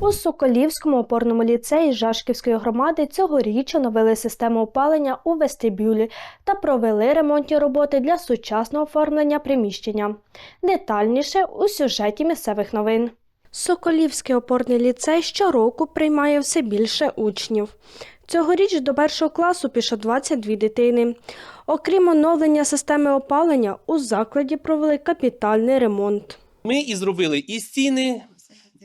У Соколівському опорному ліцеї Жашківської громади цьогоріч оновили систему опалення у вестибюлі та провели ремонтні роботи для сучасного оформлення приміщення. Детальніше у сюжеті місцевих новин. Соколівський опорний ліцей щороку приймає все більше учнів. Цьогоріч до першого класу пішло 22 дитини. Окрім оновлення системи опалення, у закладі провели капітальний ремонт. Ми і зробили і стіни,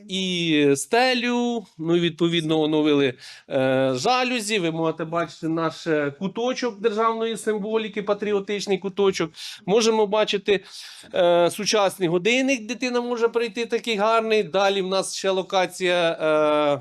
і стелю. Ну, відповідно, оновили е, жалюзі. Ви можете бачити наш е, куточок державної символіки, патріотичний куточок. Можемо бачити е, сучасний годинник. Дитина може прийти такий гарний. Далі в нас ще локація.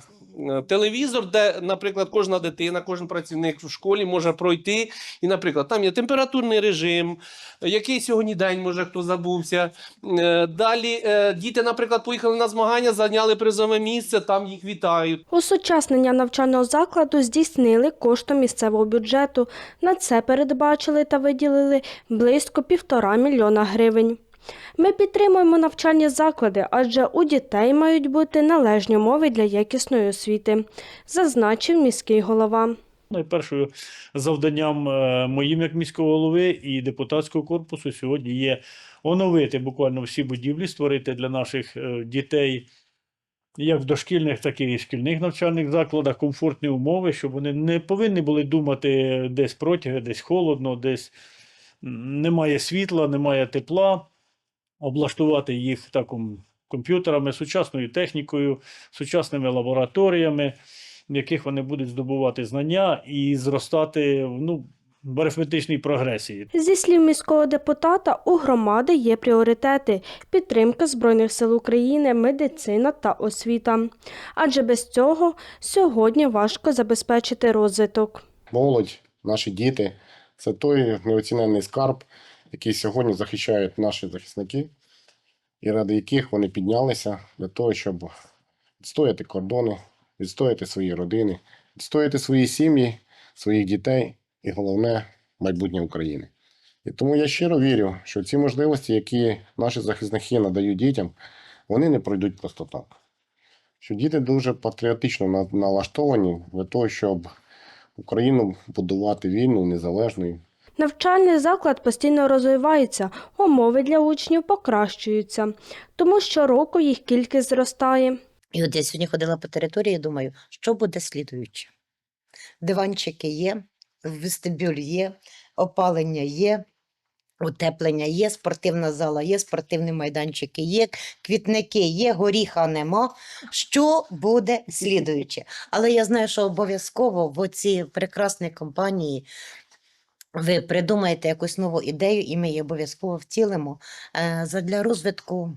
Е, Телевізор, де, наприклад, кожна дитина, кожен працівник в школі може пройти. І, наприклад, там є температурний режим, який сьогодні день, може хто забувся. Е, Далі е, діти, наприклад, поїхали на змагання, зайняли призове місце, там їх вітають. Осучаснення навчального закладу здійснили коштом місцевого бюджету. На це передбачили та виділили близько півтора мільйона гривень. Ми підтримуємо навчальні заклади, адже у дітей мають бути належні умови для якісної освіти, зазначив міський голова. Найпершою завданням е, моїм як міського голови і депутатського корпусу сьогодні є оновити буквально всі будівлі, створити для наших е, дітей як в дошкільних, так і шкільних навчальних закладах комфортні умови, щоб вони не повинні були думати десь протяги, десь холодно, десь немає світла, немає тепла, облаштувати їх таком комп'ютерами, сучасною технікою, сучасними лабораторіями в яких вони будуть здобувати знання і зростати ну, в арифметичній прогресії. Зі слів міського депутата, у громади є пріоритети – підтримка Збройних сил України, медицина та освіта. Адже без цього сьогодні важко забезпечити розвиток. молодь, наші діти це той неоціненний скарб, який сьогодні захищають наші захисники, і ради яких вони піднялися для того, щоб відстояти кордони, відстояти свої родини, відстояти свої сім'ї, своїх дітей і головне майбутнє України. І тому я щиро вірю, що ці можливості, які наші захисники надають дітям, вони не пройдуть просто так. Що діти дуже патріотично на- налаштовані для того, щоб Україну будувати вільну, незалежною. Навчальний заклад постійно розвивається, умови для учнів покращуються, тому щороку їх кількість зростає. І от я сьогодні ходила по території і думаю, що буде слідуюче. Диванчики є, вестибюль є, опалення є, утеплення є, спортивна зала є, спортивні майданчики є, квітники є, горіха нема. Що буде слідуюче? Але я знаю, що обов'язково в оці прекрасні компанії ви придумаєте якусь нову ідею, і ми її обов'язково втілимо е, задля розвитку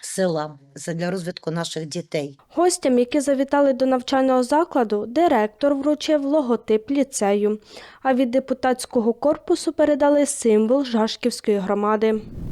села, задля розвитку наших дітей. Гостям, які завітали до навчального закладу, директор вручив логотип ліцею, а від депутатського корпусу передали символ Жашківської громади.